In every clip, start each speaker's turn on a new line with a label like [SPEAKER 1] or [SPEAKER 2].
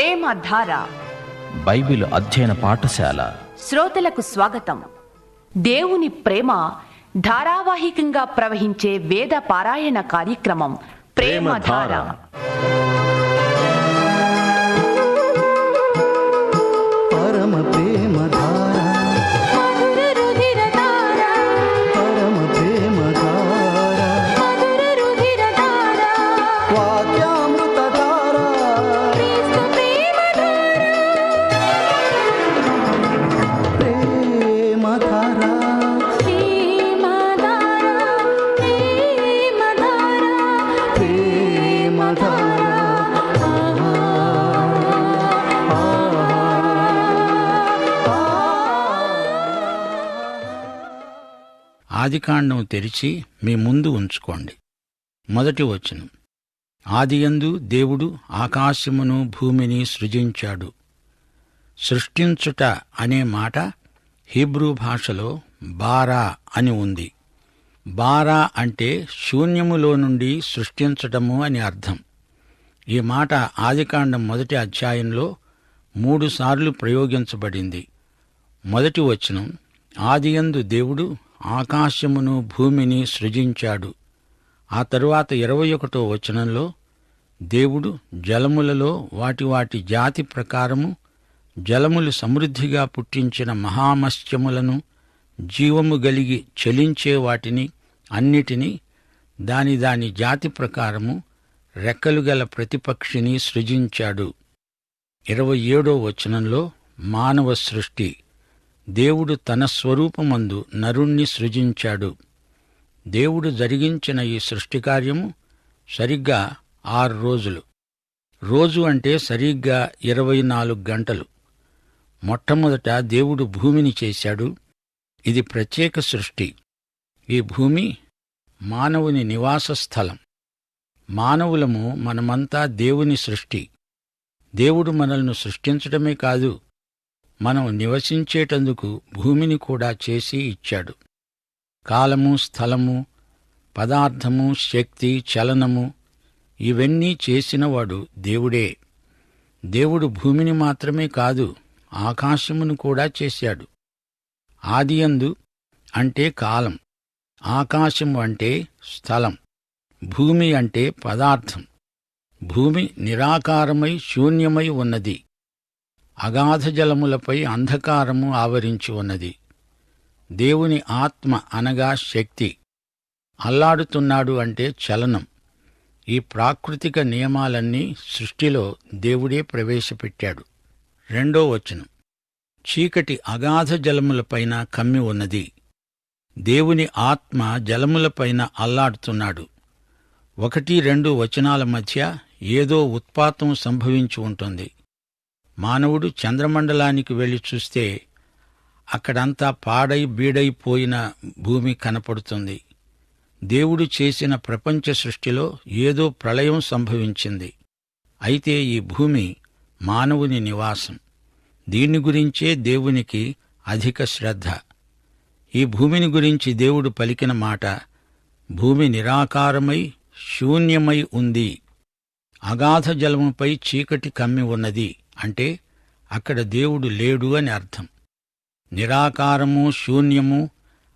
[SPEAKER 1] ప్రేమధార
[SPEAKER 2] ప్రేమధార
[SPEAKER 1] Bible అధ్యయన పాఠశాల.
[SPEAKER 2] శ్రోతలకు స్వాగతం. దేవుని ప్రేమ ధారావాహికంగా ప్రవహించే వేద పారాయణ కార్యక్రమం ప్రేమధార
[SPEAKER 3] పరమ
[SPEAKER 4] ఆదికాండం తెరిచి మీ ముందు ఉంచుకోండి. మొదటి వచనం. ఆదియందు దేవుడు ఆకాశమును భూమిని సృజించాడు. సృష్టించుట అనే మాట హీబ్రూ భాషలో బారా అని ఉంది. బారా అంటే శూన్యములో నుండి సృష్టించటము అని అర్థం. ఈ మాట ఆదికాండం మొదటి అధ్యాయంలో మూడుసార్లు ప్రయోగించబడింది. మొదటి వచనం. ఆదియందు దేవుడు ఆకాశమును భూమిని సృజించాడు. ఆ తరువాత ఇరవై ఒకటో వచనంలో దేవుడు జలములలో వాటి వాటి జాతి ప్రకారము జలములు సమృద్ధిగా పుట్టించిన మహామత్స్యములను జీవము గలిగి చలించే వాటిని అన్నిటినీ దాని దాని జాతి ప్రకారము రెక్కలు గల ప్రతిపక్షిని సృజించాడు. ఇరవై ఏడో వచనంలో మానవ సృష్టి. దేవుడు తన స్వరూపమందు నరుణ్ణి సృజించాడు. దేవుడు జరిగించిన ఈ సృష్టికార్యము సరిగ్గా ఆరు రోజులు. రోజు అంటే సరిగ్గా ఇరవై నాలుగు గంటలు. మొట్టమొదట దేవుడు భూమిని చేశాడు. ఇది ప్రత్యేక సృష్టి. ఈ భూమి మానవుని నివాస స్థలం. మానవులము మనమంతా దేవుని సృష్టి. దేవుడు మనల్ని సృష్టించడమే కాదు మనం నివసించేటందుకు భూమిని కూడా చేసి ఇచ్చాడు. కాలము స్థలము పదార్థము శక్తి చలనము ఇవన్నీ చేసినవాడు దేవుడే. దేవుడు భూమిని మాత్రమే కాదు ఆకాశమును కూడా చేశాడు. ఆదియందు అంటే కాలం ఆకాశం అంటే స్థలం భూమి అంటే పదార్థం. భూమి నిరాకారమై శూన్యమై ఉన్నది. అగాధ జలములపై అంధకారము ఆవరించి ఉన్నది. దేవుని ఆత్మ అనగా శక్తి. అల్లాడుతున్నాడు అంటే చలనం. ఈ ప్రాకృతిక నియమాలన్నీ సృష్టిలో దేవుడే ప్రవేశపెట్టాడు. రెండో వచనం. చీకటి అగాధ జలములపైన కమ్మి ఉన్నది. దేవుని ఆత్మ జలములపైన అల్లాడుతున్నాడు. ఒకటి రెండు వచనాల మధ్య ఏదో ఉత్పాతం సంభవించి ఉంటుంది. మానవుడు చంద్రమండలానికి వెళ్ళి చూస్తే అక్కడంతా పాడై బీడైపోయిన భూమి కనపడుతుంది. దేవుడు చేసిన ప్రపంచ సృష్టిలో ఏదో ప్రళయం సంభవించింది. అయితే ఈ భూమి మానవుని నివాసం. దీని గురించే దేవునికి అధిక శ్రద్ధ. ఈ భూమిని గురించి దేవుడు పలికిన మాట భూమి నిరాకారమై శూన్యమై ఉంది. అగాధ జలముపై చీకటి కమ్మి ఉన్నది. అంటే అక్కడ దేవుడు లేడు అని అర్థం. నిరాకారము శూన్యము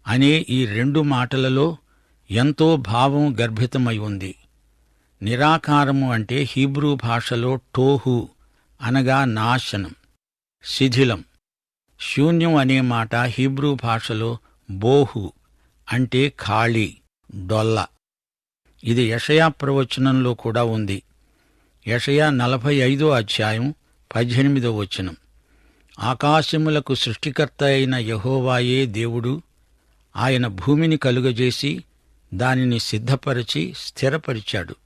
[SPEAKER 4] అనే ఈ రెండు మాటలలో ఎంతో భావం గర్భితమై ఉంది. నిరాకారము అంటే హీబ్రూ భాషలో టోహు అనగా నాశనం శిథిలం. శూన్యం అనే మాట హీబ్రూ భాషలో బోహు అంటే ఖాళీ డొల్ల. ఇది యషయా ప్రవచనంలో కూడా ఉంది. యషయా నలభై ఐదో అధ్యాయం పద్దెనిమిదో వచనం. ఆకాశములకు సృష్టికర్త అయిన యహోవాయే దేవుడు. ఆయన భూమిని కలుగజేసి దానిని సిద్ధపరిచి స్థిరపరిచాడు.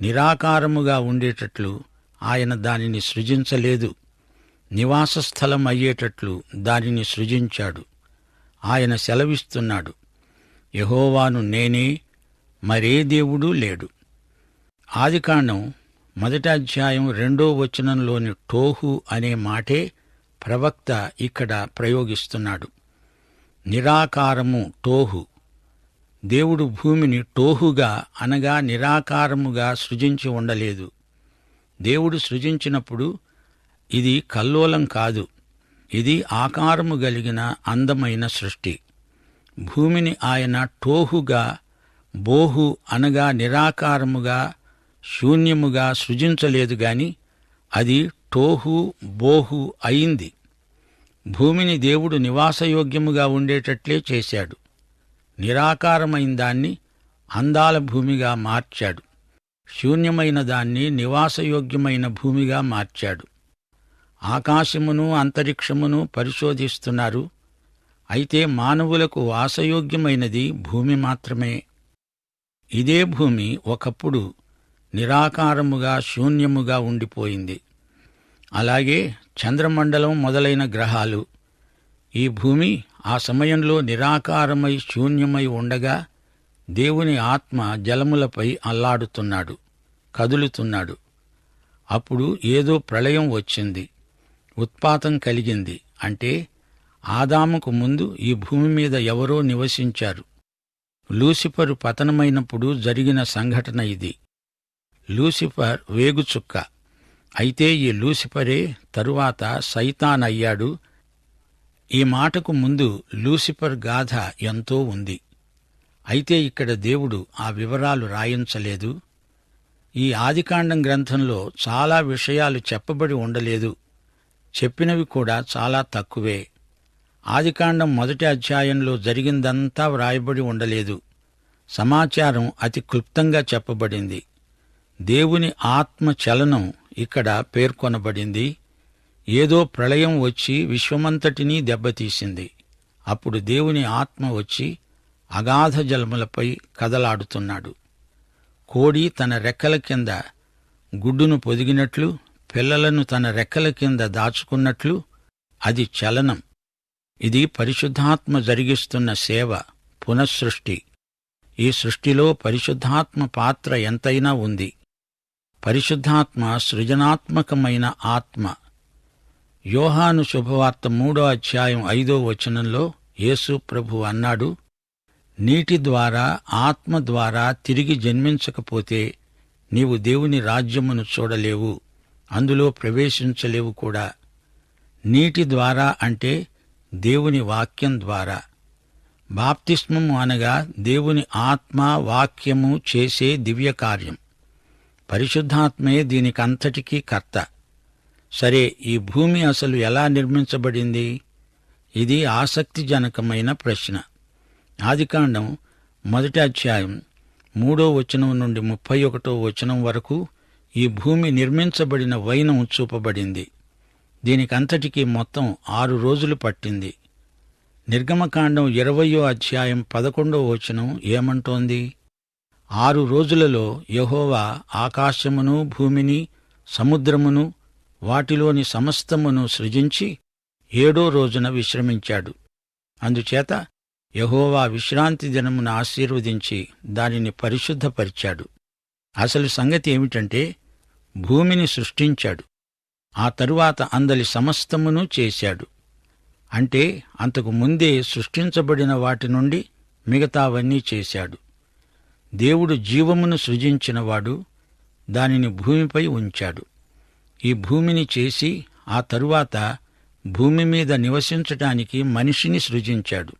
[SPEAKER 4] నిరాకారముగా ఉండేటట్లు ఆయన దానిని సృజించలేదు. నివాస స్థలం అయ్యేటట్లు దానిని సృజించాడు. ఆయన సెలవిస్తున్నాడు. యహోవాను నేనే మరే దేవుడూ లేడు. ఆదికాండం మొదటి అధ్యాయం రెండో వచనంలోని టోహు అనే మాటే ప్రవక్త ఇక్కడ ప్రయోగిస్తున్నాడు. నిరాకారము టోహు. దేవుడు భూమిని టోహుగా అనగా నిరాకారముగా సృజించి ఉండలేదు. దేవుడు సృజించినప్పుడు ఇది కల్లోలం కాదు. ఇది ఆకారము కలిగిన అందమైన సృష్టి. భూమిని ఆయన టోహుగా బోహు అనగా నిరాకారముగా శూన్యముగా సృజించలేదు గాని అది టోహు బోహు అయింది. భూమిని దేవుడు నివాసయోగ్యముగా ఉండేటట్లే చేశాడు. నిరాకారమైన దాన్ని అందాల భూమిగా మార్చాడు. శూన్యమైన దాన్ని నివాసయోగ్యమైన భూమిగా మార్చాడు. ఆకాశమును అంతరిక్షమును పరిశోధిస్తున్నారు. అయితే మానవులకు వాసయోగ్యమైనది భూమి మాత్రమే. ఇదే భూమి ఒకప్పుడు నిరాకారముగా శూన్యముగా ఉండిపోయింది. అలాగే చంద్రమండలం మొదలైన గ్రహాలు ఈ భూమి ఆ సమయంలో నిరాకారమై శూన్యమై ఉండగా దేవుని ఆత్మ జలములపై అల్లాడుతున్నాడు కదులుతున్నాడు. అప్పుడు ఏదో ప్రళయం వచ్చింది ఉత్పాతం కలిగింది. అంటే ఆదాముకు ముందు ఈ భూమి మీద ఎవరో నివసించారు. లూసిఫరు పతనమైనప్పుడు జరిగిన సంఘటన ఇది. లూసిఫర్ వేగుచుక్క అయితే ఈ లూసిఫరే తరువాత సైతాన్ అయ్యాడు ఈ మాటకు ముందు లూసిఫర్ గాథ ఎంతో ఉంది. అయితే ఇక్కడ దేవుడు ఆ వివరాలు రాయించలేదు. ఈ ఆదికాండం గ్రంథంలో చాలా విషయాలు చెప్పబడి ఉండలేదు. చెప్పినవి కూడా చాలా తక్కువే. ఆదికాండం మొదటి అధ్యాయంలో జరిగిందంతా వ్రాయబడి ఉండలేదు. సమాచారం అతి క్లుప్తంగా చెప్పబడింది. దేవుని ఆత్మ చలనం ఇక్కడ పేర్కొనబడింది. ఏదో ప్రళయం వచ్చి విశ్వమంతటినీ దెబ్బతీసింది. అప్పుడు దేవుని ఆత్మ వచ్చి అగాధ జలములపై కదలాడుతున్నాడు. కోడి తన రెక్కల కింద గుడ్డును పొదిగినట్లు పిల్లలను తన రెక్కల కింద దాచుకున్నట్లు అది చలనం. ఇది పరిశుద్ధాత్మ జరిగిస్తున్న సేవ పునఃసృష్టి. ఈ సృష్టిలో పరిశుద్ధాత్మ పాత్ర ఎంతైనా ఉంది. పరిశుద్ధాత్మ సృజనాత్మకమైన ఆత్మ. యోహాను శుభవార్త మూడో అధ్యాయం ఐదో వచనంలో యేసు ప్రభు అన్నాడు నీటి ద్వారా ఆత్మ ద్వారా తిరిగి జన్మించకపోతే నీవు దేవుని రాజ్యమును చూడలేవు అందులో ప్రవేశించలేవు కూడా. నీటి ద్వారా అంటే దేవుని వాక్యం ద్వారా. బాప్తిస్మము అనగా దేవుని ఆత్మ వాక్యము చేసే దివ్య కార్యం పరిశుద్ధాత్మే దీనికంతటికీ కర్త. సరే ఈ భూమి అసలు ఎలా నిర్మించబడింది? ఇది ఆసక్తిజనకమైన ప్రశ్న. ఆదికాండం మొదటి అధ్యాయం మూడో వచనం నుండి ముప్పై ఒకటో వచనం వరకు ఈ భూమి నిర్మించబడిన వైనం చూపబడింది. దీనికంతటికీ మొత్తం ఆరు రోజులు పట్టింది. నిర్గమకాండం ఇరవయో అధ్యాయం పదకొండో వచనం ఏమంటోంది? ఆరు రోజులలో యహోవా ఆకాశమును భూమిని సముద్రమును వాటిలోని సమస్తమును సృజించి ఏడో రోజున విశ్రమించాడు. అందుచేత యహోవా విశ్రాంతి దినమును ఆశీర్వదించి దానిని పరిశుద్ధపరిచాడు. అసలు సంగతి ఏమిటంటే భూమిని సృష్టించాడు. ఆ తరువాత అందలి సమస్తమును చేశాడు. అంటే అంతకు ముందే సృష్టించబడిన వాటి నుండి మిగతావన్నీ చేశాడు. దేవుడు జీవమును సృజించినవాడు దానిని భూమిపై ఉంచాడు. ఈ భూమిని చేసి ఆ తరువాత భూమి మీద నివసించటానికి మనిషిని సృజించాడు.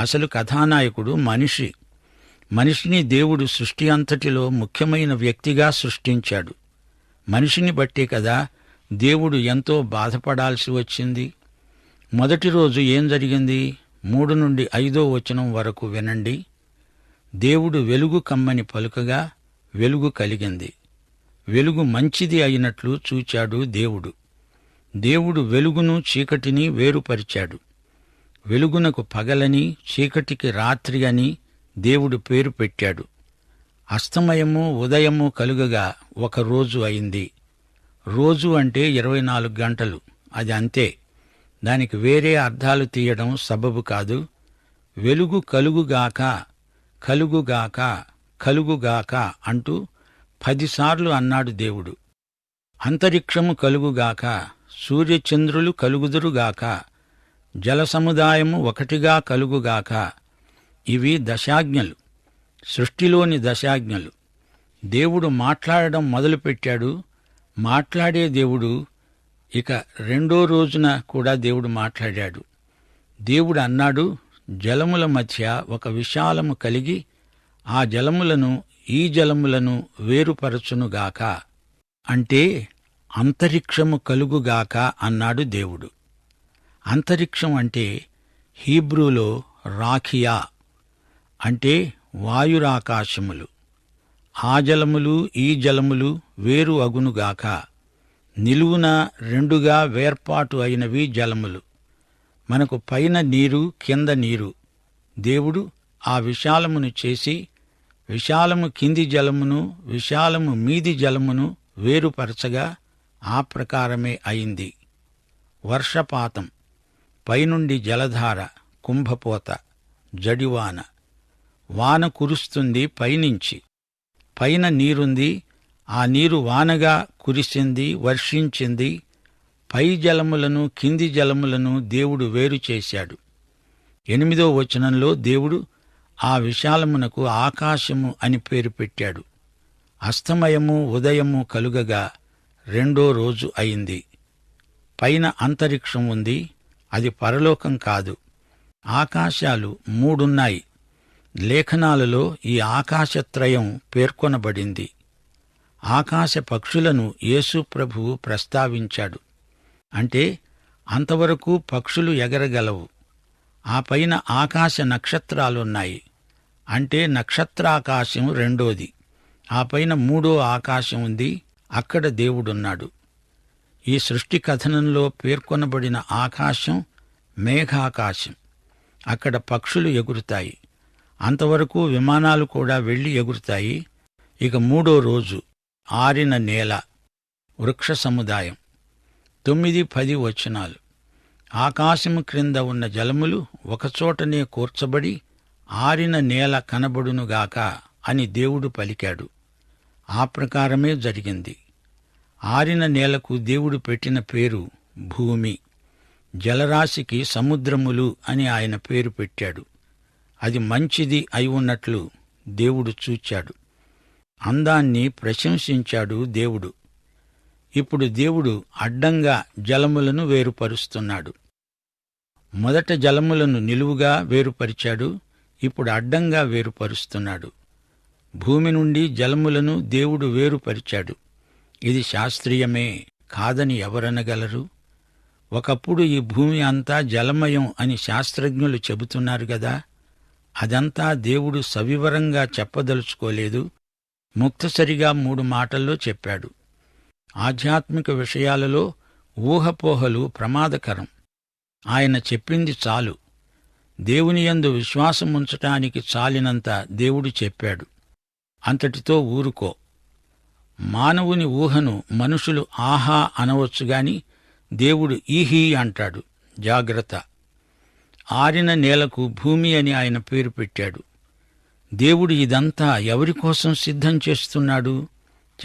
[SPEAKER 4] అసలు కథానాయకుడు మనిషి. మనిషిని దేవుడు సృష్టి అంతటిలో ముఖ్యమైన వ్యక్తిగా సృష్టించాడు. మనిషిని బట్టే కదా దేవుడు ఎంతో బాధపడాల్సి వచ్చింది. మొదటి రోజు ఏం జరిగింది? మూడు నుండి ఐదో వచనం వరకు వినండి. దేవుడు వెలుగు కమ్మని పలుకగా వెలుగు కలిగింది. వెలుగు మంచిది అయినట్లు చూచాడు దేవుడు. దేవుడు వెలుగును చీకటిని వేరుపరిచాడు. వెలుగునకు పగలని చీకటికి రాత్రి అని దేవుడు పేరు పెట్టాడు. అస్తమయము ఉదయము కలుగగా ఒక రోజు అయింది. రోజు అంటే ఇరవై నాలుగు గంటలు. అది అంతే. దానికి వేరే అర్థాలు తీయడం సబబు కాదు. వెలుగు కలుగుగాక కలుగుగాక కలుగుగాక అంటూ పదిసార్లు అన్నాడు దేవుడు. అంతరిక్షము కలుగుగాక సూర్యచంద్రులు కలుగుదురుగాక జల సముదాయము ఒకటిగా కలుగుగాక ఇవి దశాజ్ఞలు సృష్టిలోని దశాజ్ఞలు. దేవుడు మాట్లాడడం మొదలుపెట్టాడు. మాట్లాడే దేవుడు ఇక రెండో రోజున కూడా దేవుడు మాట్లాడాడు. దేవుడు అన్నాడు జలముల మధ్య ఒక విశాలము కలిగి ఆ జలములను ఈ జలములను వేరుపరచునుగాక. అంటే అంతరిక్షము కలుగుగాక అన్నాడు దేవుడు. అంతరిక్షం అంటే హీబ్రూలో రాఖియా అంటే వాయురాకాశములు. ఆ జలములు ఈ జలములు వేరు అగునుగాక. నిలువున రెండుగా వేర్పాటు అయినవి జలములు. మనకు పైన నీరు కింద నీరు. దేవుడు ఆ విశాలమును చేసి విశాలము కింది జలమును విశాలము మీది జలమును వేరుపరచగా ఆ ప్రకారమే అయింది. వర్షపాతం పైనుండి జలధార కుంభపోత జడివాన. వాన కురుస్తుంది పైనుంచి. పైన నీరుంది ఆ నీరు వానగా కురిసింది వర్షించింది పై జలములను కింది జలములను దేవుడు వేరు చేశాడు. ఎనిమిదో వచనంలో దేవుడు ఆ విశాలమునకు ఆకాశము అని పేరు పెట్టాడు. అస్తమయము ఉదయము కలుగగా రెండో రోజు అయింది. పైన అంతరిక్షం ఉంది. అది పరలోకం కాదు. ఆకాశాలు మూడున్నాయి. లేఖనాలలో ఈ ఆకాశత్రయం పేర్కొనబడింది. ఆకాశ పక్షులను యేసు ప్రభువు ప్రస్తావించాడు. అంటే అంతవరకు పక్షులు ఎగరగలవు. ఆ పైన ఆకాశ నక్షత్రాలున్నాయి. అంటే నక్షత్రాకాశం రెండోది. ఆ పైన మూడో ఆకాశం ఉంది. అక్కడ దేవుడున్నాడు. ఈ సృష్టి కథనంలో పేర్కొనబడిన ఆకాశం మేఘాకాశం. అక్కడ పక్షులు ఎగురుతాయి. అంతవరకు విమానాలు కూడా వెళ్ళి ఎగురుతాయి. ఇక మూడో రోజు ఆరిన నేల వృక్ష సముదాయం. తొమ్మిది పది వచనాలు. ఆకాశము క్రింద ఉన్న జలములు ఒకచోటనే కూర్చబడి ఆరిన నేల కనబడునుగాక అని దేవుడు పలికాడు. ఆ ప్రకారమే జరిగింది. ఆరిన నేలకు దేవుడు పెట్టిన పేరు భూమి. జలరాశికి సముద్రములు అని ఆయన పేరు పెట్టాడు. అది మంచిది అయి ఉన్నట్లు దేవుడు చూచాడు. అందాన్ని ప్రశంసించాడు దేవుడు. ఇప్పుడు దేవుడు అడ్డంగా జలములను వేరుపరుస్తున్నాడు. మొదట జలములను నిలువుగా వేరుపరిచాడు ఇప్పుడు అడ్డంగా వేరుపరుస్తున్నాడు. భూమి నుండి జలములను దేవుడు వేరుపరిచాడు. ఇది శాస్త్రీయమే కాదని ఎవరనగలరు? ఒకప్పుడు ఈ భూమి అంతా జలమయం అని శాస్త్రజ్ఞులు చెబుతున్నారు గదా అదంతా దేవుడు సవివరంగా చెప్పదలుచుకోలేదు ముక్తసరిగా మూడు మాటల్లో చెప్పాడు. ఆధ్యాత్మిక విషయాలలో ఊహపోహలు ప్రమాదకరం. ఆయన చెప్పింది చాలు. దేవుని యందు విశ్వాసం ఉంచటానికి చాలినంత దేవుడు చెప్పాడు. అంతటితో ఊరుకో. మానవుని ఊహను మనుషులు ఆహా అనవచ్చుగాని దేవుడు ఈహీ అంటాడు. జాగ్రత్త. ఆరిన నేలకు భూమి అని ఆయన పేరు పెట్టాడు. దేవుడు ఇదంతా ఎవరి కోసం సిద్ధం చేస్తున్నాడు?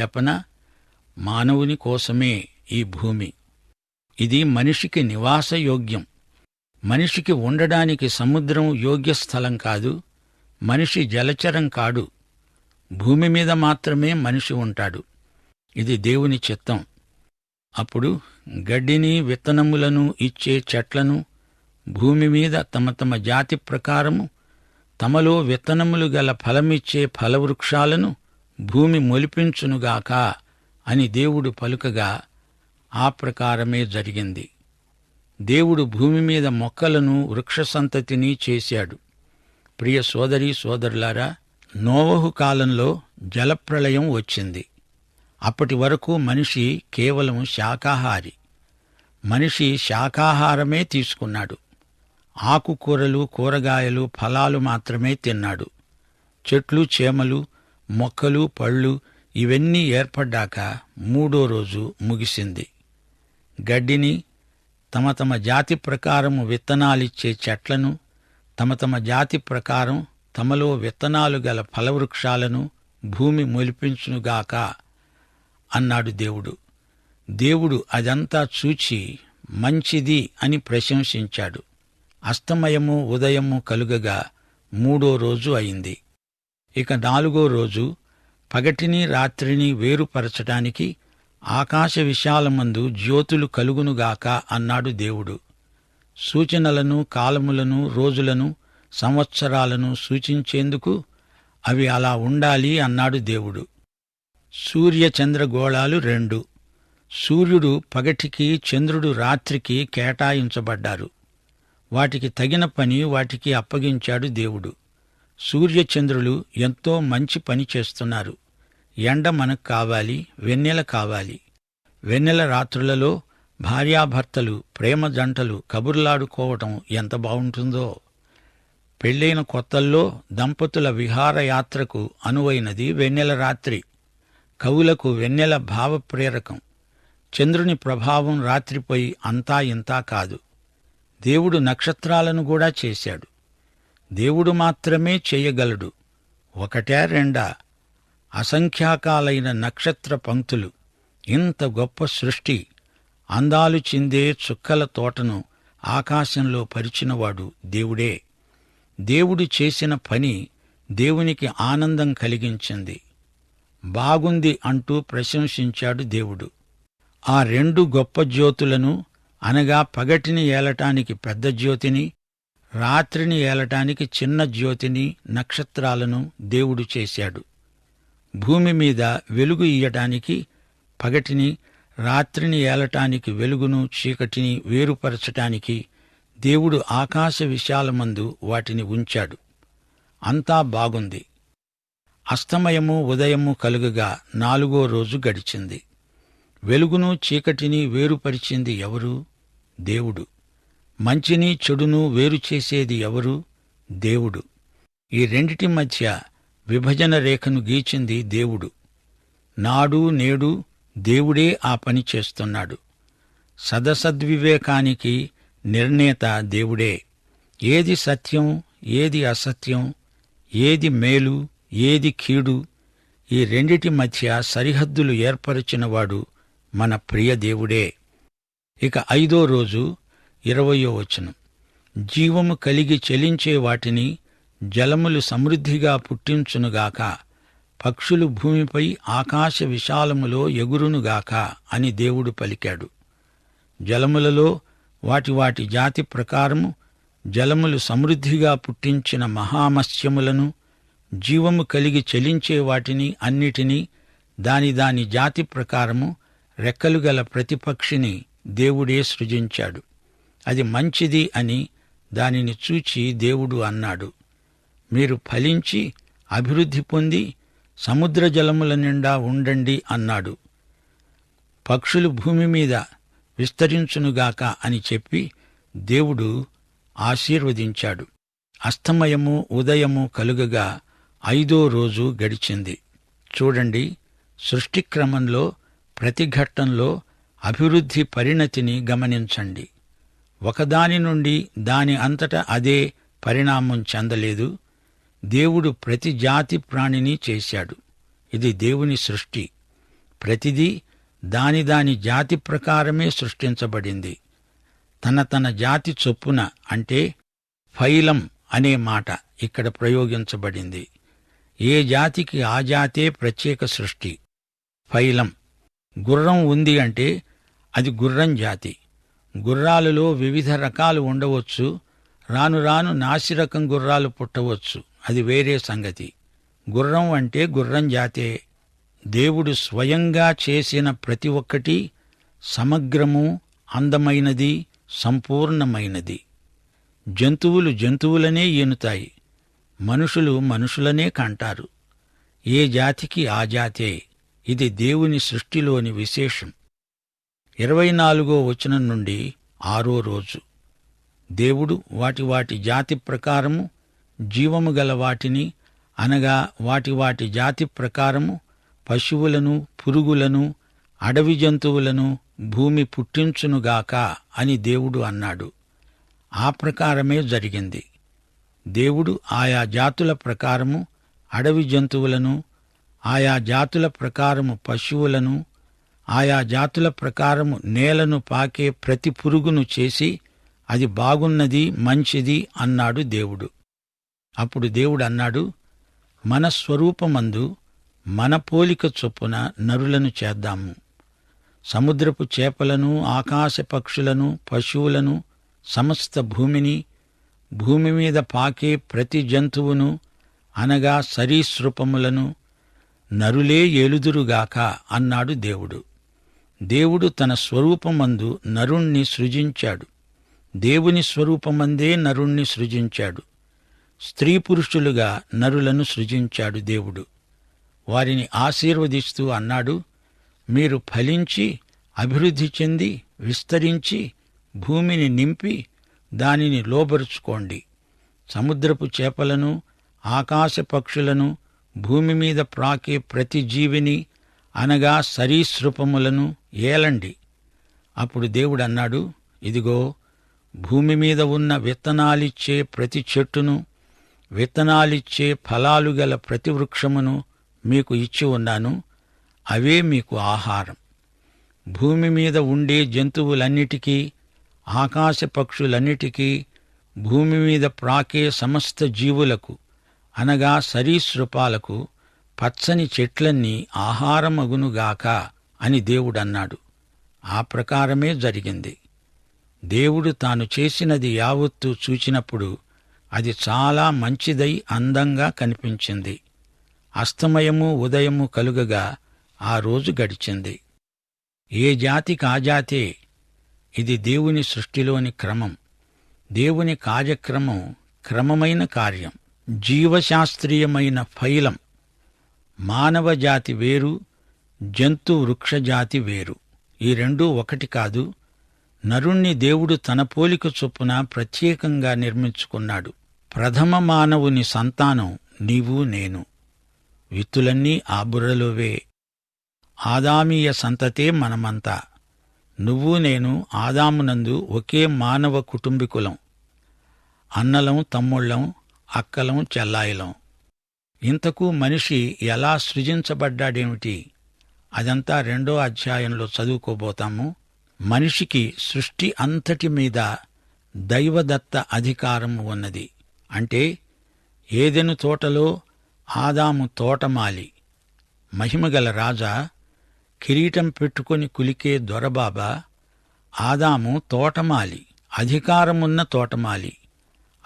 [SPEAKER 4] చెప్పనా? మానవుని కోసమే ఈ భూమి. ఇది మనిషికి నివాసయోగ్యం మనిషికి ఉండడానికి సముద్రం యోగ్య స్థలం కాదు మనిషి జలచరం కాడు. భూమి మీద మాత్రమే మనిషి ఉంటాడు. ఇది దేవుని చిత్తం. అప్పుడు గడ్డిని విత్తనములను ఇచ్చే చెట్లను భూమి మీద తమ తమ జాతి ప్రకారము తమలో విత్తనములు గల ఫలమిచ్చే ఫలవృక్షాలను భూమి మొలిపించునుగాక. అని దేవుడు పలుకగా ఆ ప్రకారమే జరిగింది. దేవుడు భూమి మీద మొక్కలను వృక్ష సంతతిని చేశాడు. ప్రియ సోదరి సోదరులారా నోవహు కాలంలో జలప్రళయం వచ్చింది. అప్పటి వరకు మనిషి కేవలం శాకాహారి. మనిషి శాకాహారమే తీసుకున్నాడు. ఆకుకూరలు కూరగాయలు ఫలాలు మాత్రమే తిన్నాడు. చెట్లు చేమలు మొక్కలు పళ్ళు ఇవన్నీ ఏర్పడ్డాక మూడో రోజు ముగిసింది. గడ్డిని తమ తమ జాతి ప్రకారము విత్తనాలిచ్చే చెట్లను తమ తమ జాతి ప్రకారం తమలో విత్తనాలు గల ఫలవృక్షాలను భూమి మొలిపించునుగాక అన్నాడు దేవుడు. దేవుడు అదంతా చూచి మంచిది అని ప్రశంసించాడు. అస్తమయము ఉదయము కలుగగా మూడో రోజు అయింది. ఇక నాలుగో రోజు పగటిని రాత్రిని వేరుపరచటానికి ఆకాశ విశాలమందు జ్యోతులు కలుగునుగాక అన్నాడు దేవుడు. సూచనలను కాలములను రోజులను సంవత్సరాలను సూచించేందుకు అవి అలా ఉండాలి అన్నాడు దేవుడు. సూర్యచంద్రగోళాలు రెండు. సూర్యుడు పగటికి చంద్రుడు రాత్రికి కేటాయించబడ్డారు. వాటికి తగిన పని వాటికి అప్పగించాడు దేవుడు. సూర్యచంద్రులు ఎంతో మంచి పని చేస్తున్నారు. ఎండ మనకు కావాలి వెన్నెల కావాలి. వెన్నెల రాత్రులలో భార్యాభర్తలు ప్రేమ జంటలు కబుర్లాడుకోవటం ఎంత బావుంటుందో పెళ్ళైన కొత్తల్లో దంపతుల విహారయాత్రకు అనువైనది వెన్నెల రాత్రి. కవులకు వెన్నెల భావప్రేరకం. చంద్రుని ప్రభావం రాత్రిపై అంతా ఇంతా కాదు. దేవుడు నక్షత్రాలను కూడా చేశాడు. దేవుడు మాత్రమే చేయగలడు. ఒకటే రెండా? అసంఖ్యాకాలైన నక్షత్ర పంక్తులు. ఇంత గొప్ప సృష్టి అందాలు చిందే చుక్కల తోటను ఆకాశంలో పరిచినవాడు దేవుడే. దేవుడు చేసిన పని దేవునికి ఆనందం కలిగించింది. బాగుంది అంటూ ప్రశంసించాడు దేవుడు. ఆ రెండు గొప్ప జ్యోతులను అనగా పగటిని ఏలటానికి పెద్ద జ్యోతిని రాత్రిని ఏలటానికి చిన్న జ్యోతిని నక్షత్రాలను దేవుడు చేశాడు. భూమి మీద వెలుగు ఇయ్యటానికి పగటిని రాత్రిని ఏలటానికి వెలుగును చీకటిని వేరుపరచటానికి దేవుడు ఆకాశ విశాలమందు వాటిని ఉంచాడు. అంతా బాగుంది. అస్తమయము ఉదయము కలుగగా నాలుగో రోజు గడిచింది. వెలుగును చీకటిని వేరుపరిచింది ఎవరు? దేవుడు. మంచిని చెడును వేరు చేసేది ఎవరు? దేవుడు. ఈ రెండిటి మధ్య విభజన రేఖను గీచింది దేవుడు. నాడు నేడు దేవుడే ఆ పని చేస్తున్నాడు. సదసద్వివేకానికి నిర్ణేత దేవుడే. ఏది సత్యం ఏది అసత్యం ఏది మేలు ఏది కీడు ఈ రెండిటి మధ్య సరిహద్దులు ఏర్పరచినవాడు మన ప్రియ దేవుడే. ఇక ఐదో రోజు ఇరవయో వచనం. జీవము కలిగి చెలించే వాటిని జలములు సమృద్ధిగా పుట్టించునుగాక పక్షులు భూమిపై ఆకాశ విశాలములో ఎగురునుగాక అని దేవుడు పలికాడు. జలములలో వాటి వాటి జాతి ప్రకారము జలములు సమృద్ధిగా పుట్టించిన మహామత్స్యములను జీవము కలిగి చెలించే వాటిని అన్నిటినీ దాని దాని జాతి ప్రకారము రెక్కలు గల ప్రతిపక్షిని దేవుడే సృజించాడు. అది మంచిది అని దానిని చూచి దేవుడు అన్నాడు. మీరు ఫలించి అభివృద్ధి పొంది సముద్ర జలముల నిండా ఉండండి అన్నాడు. పక్షులు భూమి మీద విస్తరించునుగాక అని చెప్పి దేవుడు ఆశీర్వదించాడు. అస్తమయము ఉదయము కలుగగా ఐదో రోజు గడిచింది. చూడండి సృష్టిక్రమంలో ప్రతి ఘట్టంలో అభివృద్ధి పరిణతిని గమనించండి. ఒకదాని నుండి దాని అంతట అదే పరిణామం చెందలేదు. దేవుడు ప్రతి జాతి ప్రాణిని చేశాడు. ఇది దేవుని సృష్టి. ప్రతిదీ దాని దాని జాతి ప్రకారమే సృష్టించబడింది. తన తన జాతి చొప్పున అంటే ఫైలం అనే మాట ఇక్కడ ప్రయోగించబడింది. ఏ జాతికి ఆ జాతే ప్రత్యేక సృష్టి? ఫైలం. గుర్రం ఉంది అంటే అది గుర్రం జాతి. గుర్రాలలో వివిధ రకాలు ఉండవచ్చు. రాను రాను నాసిరకం గుర్రాలు పుట్టవచ్చు. అది వేరే సంగతి. గుర్రం అంటే గుర్రం జాతే. దేవుడు స్వయంగా చేసిన ప్రతి ఒక్కటి సమగ్రము అందమైనది సంపూర్ణమైనది. జంతువులు జంతువులనే ఈనుతాయి మనుషులు మనుషులనే కంటారు. ఏ జాతికి ఆ జాతే. ఇది దేవుని సృష్టిలోని విశేషం. ఇరవై నాలుగో వచనం నుండి ఆరో రోజు. దేవుడు వాటి వాటి జాతి ప్రకారము జీవము గల వాటిని అనగా వాటి వాటి జాతి ప్రకారము పశువులను పురుగులను అడవి జంతువులను భూమి పుట్టించునుగాక అని దేవుడు అన్నాడు. ఆ ప్రకారమే జరిగింది. దేవుడు ఆయా జాతుల ప్రకారము అడవి జంతువులను ఆయా జాతుల ప్రకారము పశువులను ఆయా జాతుల ప్రకారము నేలను పాకే ప్రతి పురుగును చేసి అది బాగున్నది మంచిది అన్నాడు దేవుడు. అప్పుడు దేవుడు అన్నాడు మన స్వరూపమందు మన పోలిక చొప్పున నరులను చేద్దాము. సముద్రపు చేపలను ఆకాశ పక్షులను పశువులను సమస్త భూమిని భూమి మీద పాకే ప్రతి జంతువును అనగా సరీసృపములను నరులే ఏలుదురుగాక అన్నాడు దేవుడు. దేవుడు తన స్వరూపమందు నరుణ్ణి సృజించాడు. దేవుని స్వరూపమందే నరుణ్ణి సృజించాడు. స్త్రీ పురుషులుగా నరులను సృజించాడు దేవుడు. వారిని ఆశీర్వదిస్తూ అన్నాడు మీరు ఫలించి అభివృద్ధి చెంది విస్తరించి భూమిని నింపి దానిని లోబరుచుకోండి. సముద్రపు చేపలను ఆకాశ పక్షులను భూమి మీద ప్రాకే ప్రతి జీవిని అనగా సరీసృపములను ఏలండి. అప్పుడు దేవుడు అన్నాడు ఇదిగో భూమి మీద ఉన్న విత్తనాలిచ్చే ప్రతి చెట్టును విత్తనాలిచ్చే ఫలాలు గల ప్రతి వృక్షమును మీకు ఇచ్చి ఉన్నాను అవే మీకు ఆహారం. భూమి మీద ఉండే జంతువులన్నిటికీ ఆకాశ పక్షులన్నిటికీ భూమి మీద ప్రాకే సమస్త జీవులకు అనగా సరీసృపాలకు పచ్చని చెట్లన్నీ ఆహారమగునుగాక అని దేవుడన్నాడు. ఆ ప్రకారమే జరిగింది. దేవుడు తాను చేసినది యావత్తు చూచినప్పుడు అది చాలా మంచిదై అందంగా కనిపించింది. అస్తమయము ఉదయము కలుగగా ఆ రోజు గడిచింది. ఏ జాతి కాజాతే ఇది దేవుని సృష్టిలోని క్రమం. దేవుని కార్యక్రమం క్రమమైన కార్యం. జీవశాస్త్రీయమైన ఫైలం. మానవ జాతి వేరు జంతు వృక్షజాతి వేరు. ఈ రెండూ ఒకటి కాదు నరుణ్ణి దేవుడు తన పోలిక చొప్పున ప్రత్యేకంగా నిర్మించుకున్నాడు. ప్రథమ మానవుని సంతానం నీవు నేను. విత్తులన్నీ ఆ బుర్రలోవే. ఆదామీయ సంతతే మనమంతా. నువ్వు నేను ఆదామునందు ఒకే మానవ కుటుంబికులం. అన్నలం తమ్ముళ్ళం అక్కలం చెల్లాయిలం. ఇంతకు మనిషి ఎలా సృజించబడ్డాడేమిటి? అదంతా రెండో అధ్యాయంలో చదువుకోబోతాము. మనిషికి సృష్టి అంతటి మీద దైవదత్త అధికారం ఉన్నది. అంటే ఏదెను తోటలో ఆదాము తోటమాలి మహిమగల రాజా కిరీటం పెట్టుకొని కులికే దొరబాబా ఆదాము తోటమాలి అధికారమున్న తోటమాలి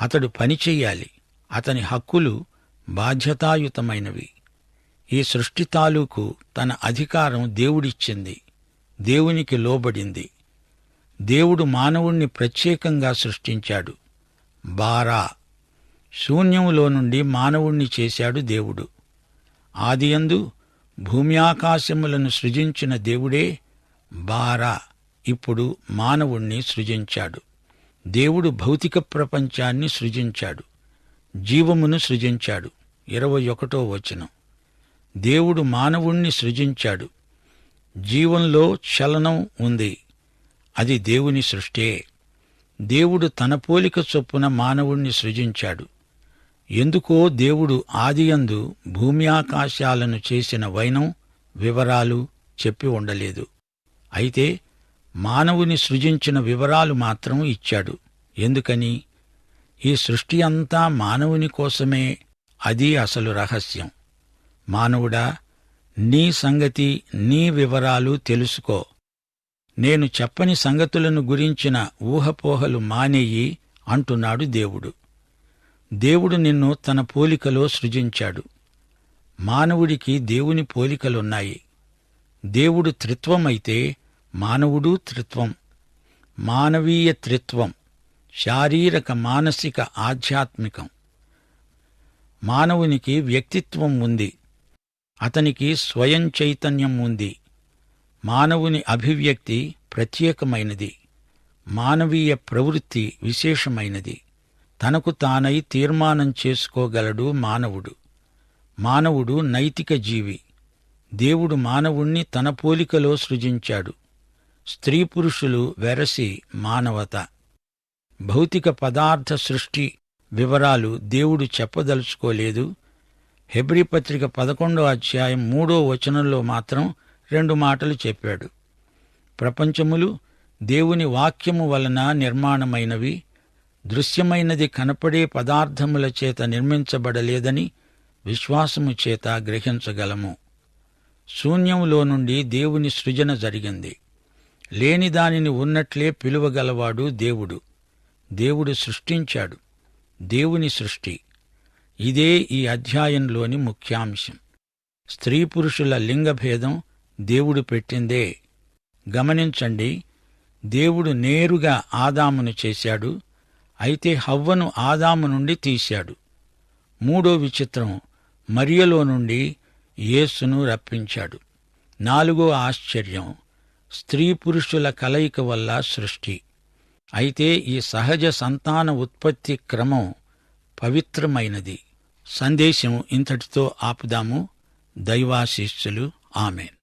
[SPEAKER 4] అతడు పని చెయ్యాలి అతని హక్కులు బాధ్యతాయుతమైనవి. ఈ సృష్టి తాలూకు తన అధికారం దేవుడిచ్చింది దేవునికి లోబడింది. దేవుడు మానవుణ్ణి ప్రత్యేకంగా సృష్టించాడు. బారా శూన్యములో నుండి మానవుణ్ణి చేశాడు దేవుడు. ఆదియందు భూమ్యాకాశములను సృజించిన దేవుడే బారా ఇప్పుడు మానవుణ్ణి సృజించాడు. దేవుడు భౌతిక ప్రపంచాన్ని సృజించాడు. జీవమును సృజించాడు. ఇరవై ఒకటో వచనం. దేవుడు మానవుణ్ణి సృజించాడు. జీవంలో చలనం ఉంది. అది దేవుని సృష్టే. దేవుడు తన పోలిక చొప్పున మానవుణ్ణి సృజించాడు. ఎందుకో దేవుడు ఆదియందు భూమి ఆకాశాలను చేసిన వైనం వివరాలు చెప్పి ఉండలేదు. అయితే మానవుని సృజించిన వివరాలు మాత్రం ఇచ్చాడు. ఎందుకని? ఈ సృష్టి అంతా మానవుని కోసమే. అది అసలు రహస్యం. మానవుడా నీ సంగతి నీ వివరాలు తెలుసుకో. నేను చెప్పని సంగతులను గురించిన ఊహపోహలు మానేయి అంటున్నాడు దేవుడు. దేవుడు నిన్ను తన పోలికలో సృజించాడు. మానవుడికి దేవుని పోలికలున్నాయి. దేవుడు త్రిత్వమైతే మానవుడు త్రిత్వం. మానవీయ త్రిత్వం శారీరక మానసిక ఆధ్యాత్మికం. మానవునికి వ్యక్తిత్వం ఉంది. అతనికి స్వయం చైతన్యం ఉంది. మానవుని అభివ్యక్తి ప్రత్యేకమైనది. మానవీయ ప్రవృత్తి విశేషమైనది. తనకు తానై తీర్మానం చేసుకోగలడు మానవుడు. మానవుడు నైతిక జీవి. దేవుడు మానవుణ్ణి తన పోలికలో సృజించాడు. స్త్రీ పురుషులు వెరసి మానవత. భౌతిక పదార్థ సృష్టి వివరాలు దేవుడు చెప్పదలుచుకోలేదు. హెబ్రిపత్రిక పదకొండో అధ్యాయం మూడో వచనంలో మాత్రం రెండు మాటలు చెప్పాడు. ప్రపంచములు దేవుని వాక్యము వలన నిర్మాణమైనవి దృశ్యమైనది కనపడే పదార్థముల చేత నిర్మించబడలేదని విశ్వాసము చేత గ్రహించగలము. శూన్యములో నుండి దేవుని సృజన జరిగింది. లేని దానిని ఉన్నట్లే పిలువగలవాడు దేవుడు. దేవుడు సృష్టించాడు. దేవుని సృష్టి. ఇదే ఈ అధ్యాయంలోని ముఖ్యాంశం. స్త్రీ పురుషుల లింగభేదం దేవుడు పెట్టిందే. గమనించండి దేవుడు నేరుగా ఆదామును చేశాడు అయితే హవ్వను ఆదాము నుండి తీశాడు. మూడో విచిత్రం మరియలో నుండి యేసును రప్పించాడు. నాలుగో ఆశ్చర్యం స్త్రీ పురుషుల కలయిక వల్ల సృష్టి. అయితే ఈ సహజ సంతాన ఉత్పత్తి క్రమం పవిత్రమైనది. సందేశం ఇంతటితో ఆపుదాము. దైవాశీస్సులు. ఆమెన్.